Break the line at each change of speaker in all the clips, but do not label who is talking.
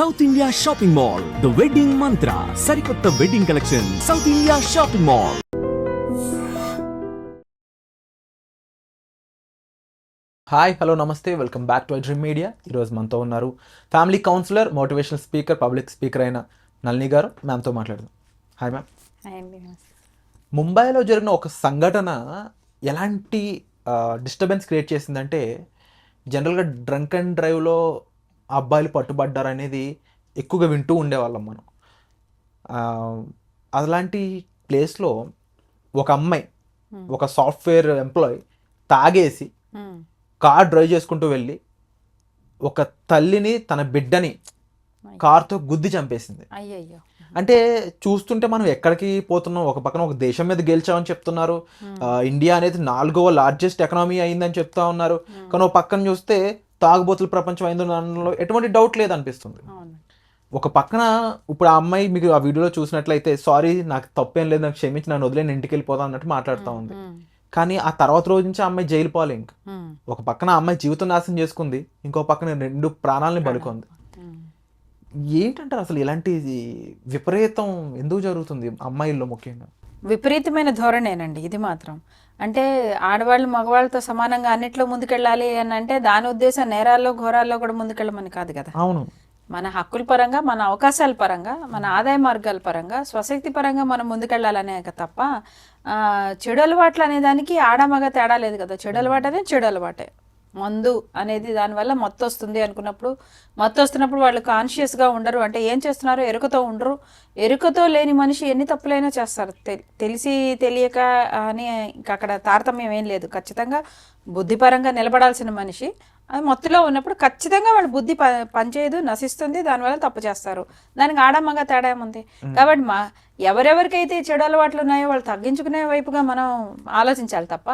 South India shopping mall the wedding Mantra సరికొత్త wedding collection South India shopping mall
hi hello నమస్తే welcome back to dream media ఈరోజు మనతో ఉన్నారు family counsellor motivational speaker public speaker అయిన నళిని గారు. మ్యామ్తో మాట్లాడదాం. Hi ma'am
అండి.
ముంబైలో జరిగిన ఒక సంఘటన ఎలాంటి డిస్టర్బెన్స్ క్రియేట్ చేసిందంటే జనరల్గా డ్రంక్ అండ్ డ్రైవ్లో అబ్బాయిలు పట్టుబడ్డారు అనేది ఎక్కువగా వింటూ ఉండేవాళ్ళం మనం. అలాంటి ప్లేస్లో ఒక అమ్మాయి ఒక సాఫ్ట్వేర్ ఎంప్లాయ్ తాగేసి కార్ డ్రైవ్ చేసుకుంటూ వెళ్ళి ఒక తల్లిని తన బిడ్డని కార్తో గుద్ది చంపేసింది. అంటే చూస్తుంటే మనం ఎక్కడికి పోతున్నాం? ఒక పక్కన ఒక దేశం మీద గెలిచామని చెప్తున్నారు. ఇండియా అనేది నాలుగవ లార్జెస్ట్ ఎకనామీ అయిందని చెప్తా ఉన్నారు. కానీ ఒక పక్కన చూస్తే తాగుబోతుల ప్రపంచం అయింది దానిలో ఎటువంటి డౌట్ లేదనిపిస్తుంది. ఒక పక్కన ఇప్పుడు ఆ అమ్మాయి మీకు ఆ వీడియోలో చూసినట్లయితే సారీ నాకు తప్పేం లేదు నాకు క్షమించి నన్ను వదిలేని ఇంటికి వెళ్ళిపోతా అన్నట్టు మాట్లాడుతూ ఉంది. కానీ ఆ తర్వాత రోజు నుంచి అమ్మాయి జైలు పోలే ఇంక. ఒక పక్కన అమ్మాయి జీవితం నాశనం చేసుకుంది ఇంకో పక్కన రెండు ప్రాణాలని బలుకుంది ఏంటంటారు అసలు ఇలాంటి విపరీతం ఎందుకు జరుగుతుంది అమ్మాయిల్లో ముఖ్యంగా?
విపరీతమైన ధోరణేనండి ఇది మాత్రం. అంటే ఆడవాళ్ళు మగవాళ్ళతో సమానంగా అన్నిట్లో ముందుకెళ్ళాలి అని అంటే దాని ఉద్దేశం నేరాల్లో ఘోరాల్లో కూడా ముందుకెళ్ళమని కాదు కదా.
అవును.
మన హక్కుల పరంగా మన అవకాశాల పరంగా మన ఆదాయ మార్గాల పరంగా స్వశక్తి పరంగా మనం ముందుకెళ్ళాలనే తప్ప చెడు అలవాట్లు అనే దానికి ఆడ మగ తేడా లేదు కదా. చెడు అలవాటు అనేది చెడు అలవాటే. మందు అనేది దానివల్ల మత్తు వస్తుంది అనుకున్నప్పుడు మత్తు వస్తున్నప్పుడు వాళ్ళు కాన్షియస్గా ఉండరు. అంటే ఏం చేస్తున్నారు ఎరుకతో ఉండరు. ఎరుకతో లేని మనిషి ఎన్ని తప్పులైనా చేస్తారు. తె- తెలిసి తెలియక అని ఇంకా అక్కడ తారతమ్యం ఏం లేదు. ఖచ్చితంగా బుద్ధిపరంగా నిలబడాల్సిన మనిషి అది మత్తులో ఉన్నప్పుడు ఖచ్చితంగా వాళ్ళ బుద్ధి ప పనిచేయదు నశిస్తుంది దానివల్ల తప్పు చేస్తారు. దానికి ఆడమ్మగా తేడా ఏముంది? కాబట్టి మా ఎవరెవరికైతే చెడు అలవాట్లు ఉన్నాయో వాళ్ళు తగ్గించుకునే వైపుగా మనం ఆలోచించాలి తప్ప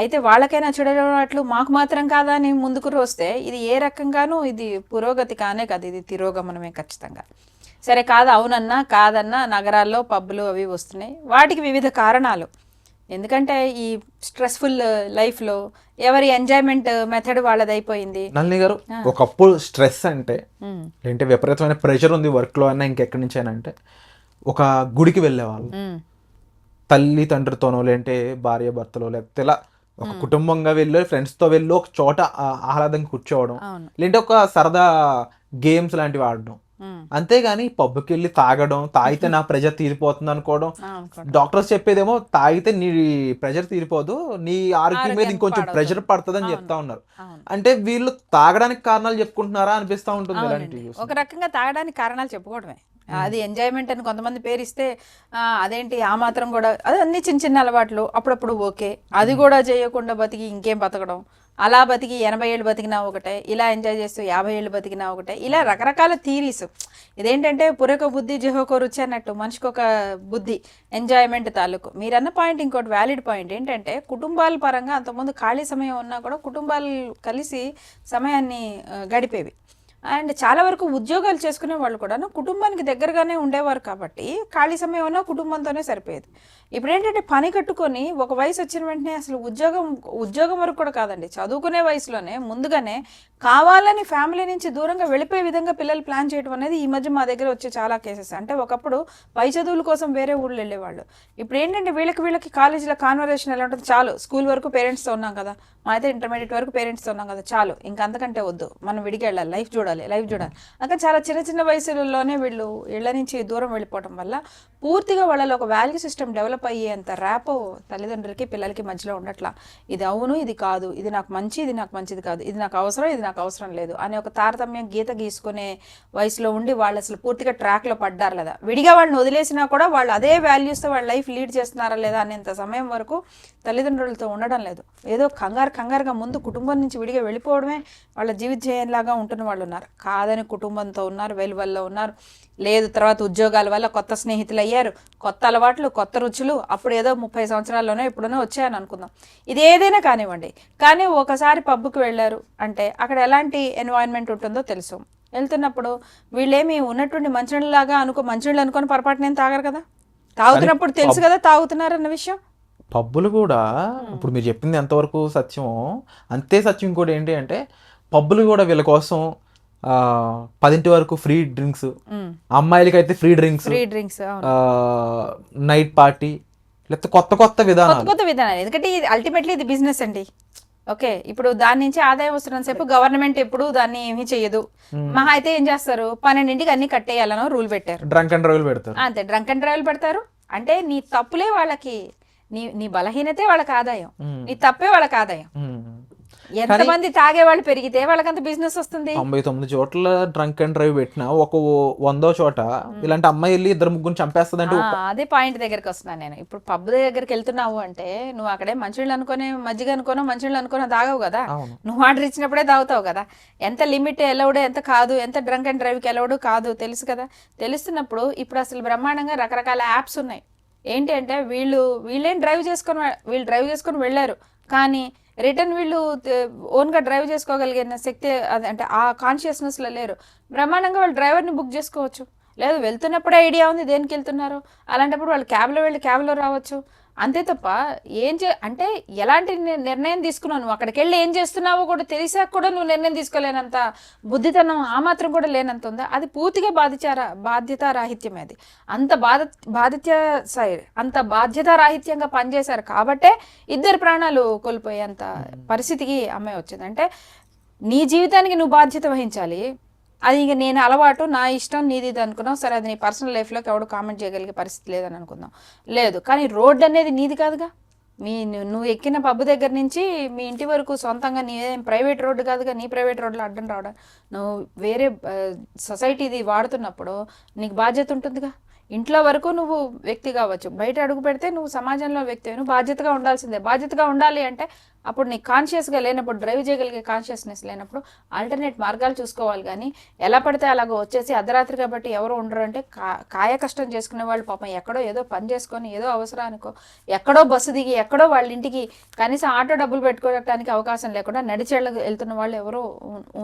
అయితే వాళ్ళకైనా చెడు అలవాట్లు మాకు మాత్రం కాదా అని ముందుకు వస్తే ఇది ఏ రకంగానూ ఇది పురోగతి కానే కాదు ఇది తిరోగమనమే ఖచ్చితంగా. సరే కాదు అవునన్నా కాదన్నా నగరాల్లో పబ్బులు అవి వస్తున్నాయి. వాటికి వివిధ కారణాలు. ఎందుకంటే ఈ స్ట్రెస్ఫుల్ లైఫ్లో ఎవరి ఎంజాయ్మెంట్ మెథడ్ వాళ్ళది అయిపోయింది
నల్ని గారు ఒకప్పుడు స్ట్రెస్ అంటే ఏంటి విపరీతమైన ప్రెషర్ ఉంది వర్క్లో అయినా ఇంకెక్కడి నుంచి అయినా అంటే ఒక గుడికి వెళ్ళేవాళ్ళు. తల్లి తండ్రితోనో లేదంటే భార్య భర్తలో లేకపోతే ఇలా ఒక కుటుంబంగా వెళ్ళి ఫ్రెండ్స్తో వెళ్ళి ఒక చోట ఆహ్లాదంగా కూర్చోవడం. లేదంటే ఒక సరదా గేమ్స్ లాంటివి ఆడడం. అంతేగాని పబ్కి వెళ్ళి తాగడం తాగితే నా ప్రెజర్ తీరిపోతుంది అనుకోవడం. డాక్టర్స్ చెప్పేదేమో తాగితే నీ ప్రెజర్ తీరిపోదు నీ ఆరోగ్యం మీద ఇంకొంచెం
పాడవుతుంది.
ప్రెషర్ పడుతుందని చెప్తా ఉన్నారు. అంటే వీళ్ళు తాగడానికి కారణాలు చెప్పుకుంటున్నారా అనిపిస్తా ఉంటుంది
ఒక రకంగా తాగడానికి కారణాలు చెప్పుకోవడమే అది ఎంజాయ్మెంట్ అని కొంతమంది పేరిస్తే అదేంటి ఆ మాత్రం కూడా అది అన్ని చిన్న చిన్న అలవాట్లు అప్పుడప్పుడు ఓకే. అది కూడా చేయకుండా బతికి ఇంకేం బతకడం. అలా బతికి ఎనభై ఏళ్ళు బతికినా ఒకటే ఇలా ఎంజాయ్ చేస్తూ యాభై ఏళ్ళు బతికినా ఒకటే ఇలా రకరకాల థీరీస్. ఇదేంటంటే పురక బుద్ధి జిహోకో రుచి అన్నట్టు మనిషికి ఒక బుద్ధి ఎంజాయ్మెంట్ తాలూకు. మీరన్న పాయింట్ ఇంకోటి వ్యాలిడ్ పాయింట్ ఏంటంటే కుటుంబాల పరంగా అంతకుముందు ఖాళీ సమయం ఉన్నా కూడా కుటుంబాలు కలిసి సమయాన్ని గడిపేవి. అండ్ చాలా వరకు ఉద్యోగాలు చేసుకునే వాళ్ళు కూడాను కుటుంబానికి దగ్గరగానే ఉండేవారు కాబట్టి ఖాళీ సమయంలో కుటుంబంతోనే సరిపోయేది. ఇప్పుడు ఏంటంటే పని కట్టుకొని ఒక వయసు వచ్చిన వెంటనే అసలు ఉద్యోగం ఉద్యోగం వరకు కూడా కాదండి. చదువుకునే వయసులోనే ముందుగానే కావాలని ఫ్యామిలీ నుంచి దూరంగా వెళ్ళిపోయే విధంగా పిల్లలు ప్లాన్ చేయడం అనేది ఈ మధ్య మా దగ్గర వచ్చే చాలా కేసెస్. అంటే ఒకప్పుడు పై చదువుల కోసం వేరే ఊళ్ళు వెళ్ళేవాళ్ళు. ఇప్పుడు ఏంటంటే వీళ్ళకి వీళ్ళకి కాలేజీలో కాన్వర్జేషన్ ఎలా ఉంటుంది చాలు. స్కూల్ వరకు పేరెంట్స్తో ఉన్నాం కదా. మా అయితే ఇంటర్మీడియట్ వరకు పేరెంట్స్తో ఉన్నాం కదా. చాలు. ఇంకా అంతకంటే వద్దు. మనం విడిగి వెళ్ళాలి. లైఫ్ చూడాలి. లైఫ్ చూడాలి. అక్కడ చాలా చిన్న చిన్న వయసులోనే వీళ్ళు ఇళ్ళ నుంచి దూరం వెళ్ళిపోవడం వల్ల పూర్తిగా వాళ్ళలో ఒక వాల్యూ సిస్టమ్ డెవలప్ అయ్యేంత ర్యాప్ తల్లిదండ్రులకి పిల్లలకి మధ్యలో ఉండట్లా. ఇది అవును ఇది కాదు. ఇది నాకు మంచి ఇది నాకు మంచిది కాదు. ఇది నాకు అవసరం ఇది నాకు అవసరం లేదు అనే ఒక తారతమ్యం గీత గీసుకునే వయసులో ఉండి వాళ్ళు అసలు పూర్తిగా ట్రాక్లో పడ్డారు లేదా? విడిగా వాళ్ళని వదిలేసినా కూడా వాళ్ళు అదే వాల్యూస్తో వాళ్ళ లైఫ్ లీడ్ చేస్తున్నారా లేదా అనేంత సమయం వరకు తల్లిదండ్రులతో ఉండడం లేదు. ఏదో కంగారు కంగారుగా ముందు కుటుంబం నుంచి విడిగా వెళ్ళిపోవడమే వాళ్ళ జీవిత జయంలాగా ఉంటున్న వాళ్ళు ఉన్నారు. కాదని కుటుంబంతో ఉన్నారు వెలువల్లో ఉన్నారు. లేదు తర్వాత ఉద్యోగాల వల్ల కొత్త స్నేహితులు అయ్యారు కొత్త అలవాట్లు కొత్త రుచులు అప్పుడు ఏదో ముప్పై సంవత్సరాల్లోనే ఎప్పుడూనో వచ్చాయని అనుకుందాం. ఇది ఏదైనా కానివ్వండి. కానీ ఒకసారి పబ్కి వెళ్ళారు అంటే అక్కడ ఎలాంటి ఎన్వైరన్మెంట్ ఉంటుందో తెలుసు. వెళ్తున్నప్పుడు వీళ్ళేమి ఉన్నటువంటి మంచినీళ్ళలాగా అనుకో మంచినీళ్ళు అనుకొని పొరపాటున ఏం తాగరు కదా? తాగుతున్నప్పుడు తెలుసు కదా తాగుతున్నారన్న విషయం?
పబ్బులు కూడా ఇప్పుడు మీరు చెప్పింది ఎంతవరకు సత్యమో అంతే సత్యం ఇంకోటి ఏంటి అంటే పబ్బులు కూడా వీళ్ళ కోసం పదింటి వరకు ఫ్రీ డ్రింక్స్. అమ్మాయిలకి అయితే free drinks.
Free drinks
night party లేకపోతే కొత్త కొత్త విధానాలు.
కొత్త విధానాలు. ఎందుకంటే ఇది అల్టిమేట్లీ ఇది బిజినెస్ అండి. ఓకే ఇప్పుడు దాని నుంచి ఆదాయం వస్తున్నంత సేపు గవర్నమెంట్ ఎప్పుడు దాన్ని ఏమీ చేయదు మహా అయితే ఏం చేస్తారు? పన్నెండింటికి అన్ని కట్టేయాలనో రూల్ పెట్టారు.
డ్రంక్ అండ్ డ్రైవ్లు పెడతారు.
అంతే డ్రంక్ అండ్ డ్రైవ్లు పెడతారు. అంటే నీ తప్పులే వాళ్ళకి నీ నీ బలహీనతే వాళ్ళకి ఆదాయం. నీ తప్పే వాళ్ళకి ఆదాయం. ఎంతమంది తాగే వాళ్ళు పెరిగితే వాళ్ళకంత బిజినెస్ వస్తుంది?
తొంభై తొమ్మిది చోట్ల డ్రంక్ అండ్ డ్రైవ్ పెట్టినా ఒక వందో చోట ఇలాంటి అమ్మాయి వెళ్ళి ఇద్దరు ముగ్గురు చంపేస్తుందంటే
ఆ, అదే పాయింట్ దగ్గరికి వస్తున్నాను నేను. ఇప్పుడు పబ్ దగ్గరికి వెళ్తున్నావు అంటే నువ్వు అక్కడే మంచినీళ్ళు అనుకుని మజ్జిగ అనుకోనో మంచినీళ్ళు అనుకోనో తాగవు కదా. నువ్వు ఆర్డర్ ఇచ్చినప్పుడే తాగుతావు కదా. ఎంత లిమిట్ ఎలవుడు ఎంత కాదు ఎంత డ్రంక్ అండ్ డ్రైవ్కి ఎలవుడు కాదు తెలుసు కదా. తెలుస్తున్నప్పుడు ఇప్పుడు అసలు బ్రహ్మాండంగా రకరకాల యాప్స్ ఉన్నాయి. ఏంటి అంటే వీళ్ళు వీళ్ళేం డ్రైవ్ చేసుకొని వీళ్ళు డ్రైవ్ చేసుకొని వెళ్ళారు. కానీ రిటర్న్ వీళ్ళు ఓన్గా డ్రైవ్ చేసుకోగలిగిన శక్తి అది అంటే ఆ కాన్షియస్నెస్లో లేరు. బ్రహ్మాండంగా వాళ్ళు డ్రైవర్ని బుక్ చేసుకోవచ్చు. లేదు వెళ్తున్నప్పుడే ఐడియా ఉంది దేనికి వెళ్తున్నారు? అలాంటప్పుడు వాళ్ళు క్యాబ్లో వెళ్ళి క్యాబ్లో రావచ్చు. అంతే తప్ప ఏం చే అంటే ఎలాంటి నిర్ణయం తీసుకున్నావు నువ్వు? అక్కడికి వెళ్ళి ఏం చేస్తున్నావో కూడా తెలిసాక కూడా నువ్వు నిర్ణయం తీసుకోలేనంత బుద్ధితనం ఆ మాత్రం కూడా లేనంత ఉందా? అది పూర్తిగా బాధిచార బాధ్యతారాహిత్యమే అది. అంత బాధ బాధిత్య సైడ్ అంత బాధ్యతారాహిత్యంగా పనిచేశారు కాబట్టే ఇద్దరు ప్రాణాలు కోల్పోయేంత పరిస్థితికి అమ్మాయి వచ్చింది. అంటే నీ జీవితానికి నువ్వు బాధ్యత వహించాలి. అది ఇంక నేను అలవాటు నా ఇష్టం నీది ఇది అనుకున్నావు సరే అది నీ పర్సనల్ లైఫ్లోకి ఎవడు కామెంట్ చేయగలిగే పరిస్థితి లేదని అనుకుందాం. లేదు కానీ రోడ్డు అనేది నీది కాదుగా. మీ ను- నువ్వు ఎక్కిన పబ్బు దగ్గర నుంచి మీ ఇంటి వరకు సొంతంగా నీ ప్రైవేట్ రోడ్డు కాదుగా నీ ప్రైవేట్ రోడ్లో అడ్డం రావడం. నువ్వు వేరే సొసైటీది వాడుతున్నప్పుడు నీకు బాధ్యత ఉంటుందిగా. ఇంట్లో వరకు నువ్వు వ్యక్తి కావచ్చు. బయట అడుగు పెడితే నువ్వు సమాజంలో వ్యక్తి నువ్వు బాధ్యతగా ఉండాల్సిందే. బాధ్యతగా ఉండాలి అంటే అప్పుడు నీకు కాన్షియస్గా లేనప్పుడు డ్రైవ్ చేయగలిగే కాన్షియస్నెస్ లేనప్పుడు ఆల్టర్నేట్ మార్గాలు చూసుకోవాలి కానీ ఎలా పడితే అలాగ వచ్చేసి అర్ధరాత్రి కాబట్టి ఎవరు ఉండరు అంటే కా కాయ కష్టం చేసుకునే వాళ్ళు పాపం ఎక్కడో ఏదో పని చేసుకొని ఏదో అవసరానికో ఎక్కడో బస్సు దిగి ఎక్కడో వాళ్ళ ఇంటికి కనీసం ఆటో డబ్బులు పెట్టుకోవడానికి అవకాశం లేకుండా నడిచేళ్ళ వెళ్తున్న వాళ్ళు ఎవరో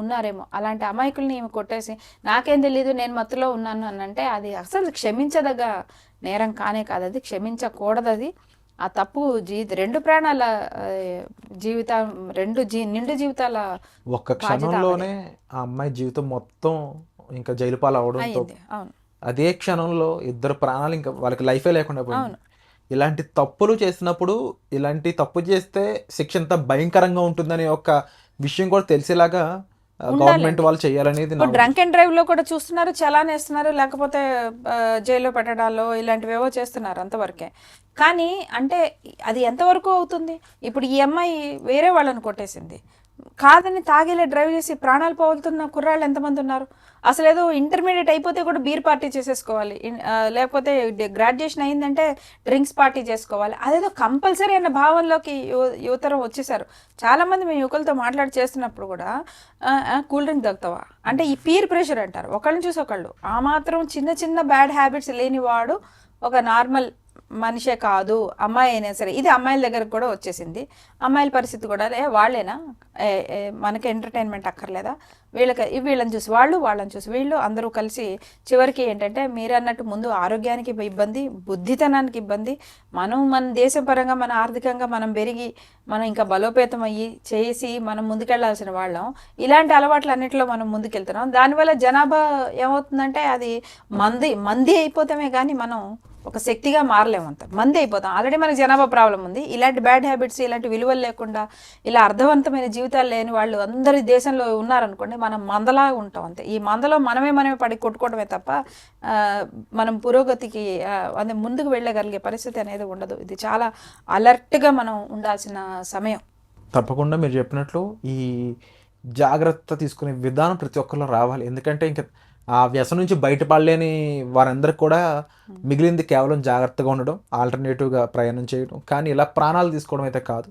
ఉన్నారేమో. అలాంటి అమాయకుల్ని ఈమె కొట్టేసి నాకేం తెలియదు నేను మత్తులో ఉన్నాను అని అంటే అది అసలు క్షమించదగ్గ నేరం కానే కాదు. అది క్షమించకూడదు అది ఆ తప్పు జీ రెండు ప్రాణాల జీవితం రెండు జీ నిండు జీవితాల
ఒక్క క్షణంలోనే ఆ అమ్మాయి జీవితం మొత్తం ఇంకా జైలు పాలు అవడంతో అదే క్షణంలో ఇద్దరు ప్రాణాలు ఇంకా వాళ్ళకి లైఫే లేకుండా పోయింది. ఇలాంటి తప్పులు చేసినప్పుడు ఇలాంటి తప్పు చేస్తే శిక్ష ఎంత భయంకరంగా ఉంటుందనే ఒక విషయం కూడా తెలిసేలాగా గవర్నమెంట్ వాళ్ళు చేయాలనేది
డ్రంక్ అండ్ డ్రైవ్లో కూడా చూస్తున్నారు చలాన్ వేస్తున్నారు లేకపోతే జైల్లో పెట్టడాలో ఇలాంటివేవో చేస్తున్నారు అంతవరకే. కానీ అంటే అది ఎంతవరకు అవుతుంది? ఇప్పుడు ఈ అమ్మాయి వేరే వాళ్ళని కొట్టేసింది. కాదని తాగేలే డ్రైవ్ చేసి ప్రాణాలు పోగొలుతున్న కుర్రాళ్ళు ఎంతమంది ఉన్నారు? అసలు ఏదో ఇంటర్మీడియట్ అయిపోతే కూడా బీర్ పార్టీ చేసేసుకోవాలి. లేకపోతే గ్రాడ్యుయేషన్ అయిందంటే డ్రింక్స్ పార్టీ చేసుకోవాలి. అదేదో కంపల్సరీ అన్న భావంలోకి యువ- యువతరం వచ్చేసారు. చాలామంది మేము యువకులతో మాట్లాడి చేస్తున్నప్పుడు కూడా కూల్ డ్రింక్ తాగుతావా? అంటే ఈ పీర్ ప్రెషర్ అంటారు. ఒకళ్ళని చూసి ఒకళ్ళు. ఆ మాత్రం చిన్న చిన్న బ్యాడ్ హ్యాబిట్స్ లేనివాడు ఒక నార్మల్ మనిషే కాదు అమ్మాయి అయినా సరే. ఇది అమ్మాయిల దగ్గరకు కూడా వచ్చేసింది. అమ్మాయిల పరిస్థితి కూడా ఏ వాళ్ళేనా? ఏ, మనకి ఎంటర్టైన్మెంట్ అక్కర్లేదా? వీళ్ళకి వీళ్ళని చూసి వాళ్ళు వాళ్ళని చూసి వీళ్ళు అందరూ కలిసి చివరికి ఏంటంటే మీరు అన్నట్టు ముందు ఆరోగ్యానికి ఇబ్బంది బుద్ధితనానికి ఇబ్బంది. మనం మన దేశం పరంగా మన ఆర్థికంగా మనం పెరిగి మనం ఇంకా బలోపేతం అయ్యి చేసి మనం ముందుకెళ్ళాల్సిన వాళ్ళం. ఇలాంటి అలవాట్లు అన్నింటిలో మనం ముందుకెళ్తున్నాం. దానివల్ల జనాభా ఏమవుతుందంటే అది మంది మంది అయిపోతామే కానీ మనం ఒక శక్తిగా మారలేమంత మంది అయిపోతాం. ఆల్రెడీ మనకి జనాభా ప్రాబ్లం ఉంది. ఇలాంటి బ్యాడ్ హ్యాబిట్స్ ఇలాంటి విలువలు లేకుండా ఇలా అర్థవంతమైన జీవితాలు లేని వాళ్ళు అందరి దేశంలో ఉన్నారనుకోండి మనం మందలా ఉంటాం అంతే. ఈ మందలో మనమే మనమే పడి కొట్టుకోవడమే తప్ప మనం పురోగతికి అంటే అదే ముందుకు వెళ్ళగలిగే పరిస్థితి అనేది ఉండదు. ఇది చాలా అలర్ట్గా మనం ఉండాల్సిన సమయం.
తప్పకుండా మీరు చెప్పినట్లు ఈ జాగ్రత్త తీసుకునే విధానం ప్రతి ఒక్కరిలో రావాలి. ఎందుకంటే ఇంకా ఆ వ్యసనం నుంచి బయటపడలేని వారందరికి కూడా మిగిలింది కేవలం జాగ్రత్తగా ఉండడం ఆల్టర్నేటివ్గా ప్రయాణం చేయడం. కానీ ఇలా ప్రాణాలు తీసుకోవడం అయితే కాదు.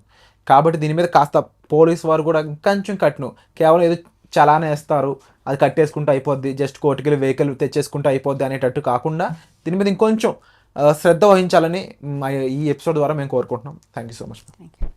కాబట్టి దీని మీద కాస్త పోలీస్ వారు కూడా కొంచెం కట్ను కేవలం ఏదో చలానా వేస్తారు అది కట్టేసుకుంటూ అయిపోద్ది జస్ట్ కోటికెళ్ళి వెహికల్ తెచ్చేసుకుంటూ అయిపోద్ది అనేటట్టు కాకుండా దీని మీద ఇంకొంచెం శ్రద్ధ వహించాలని మా ఈ ఎపిసోడ్ ద్వారా మేము కోరుకుంటున్నాం. Thank you so much.
Thank you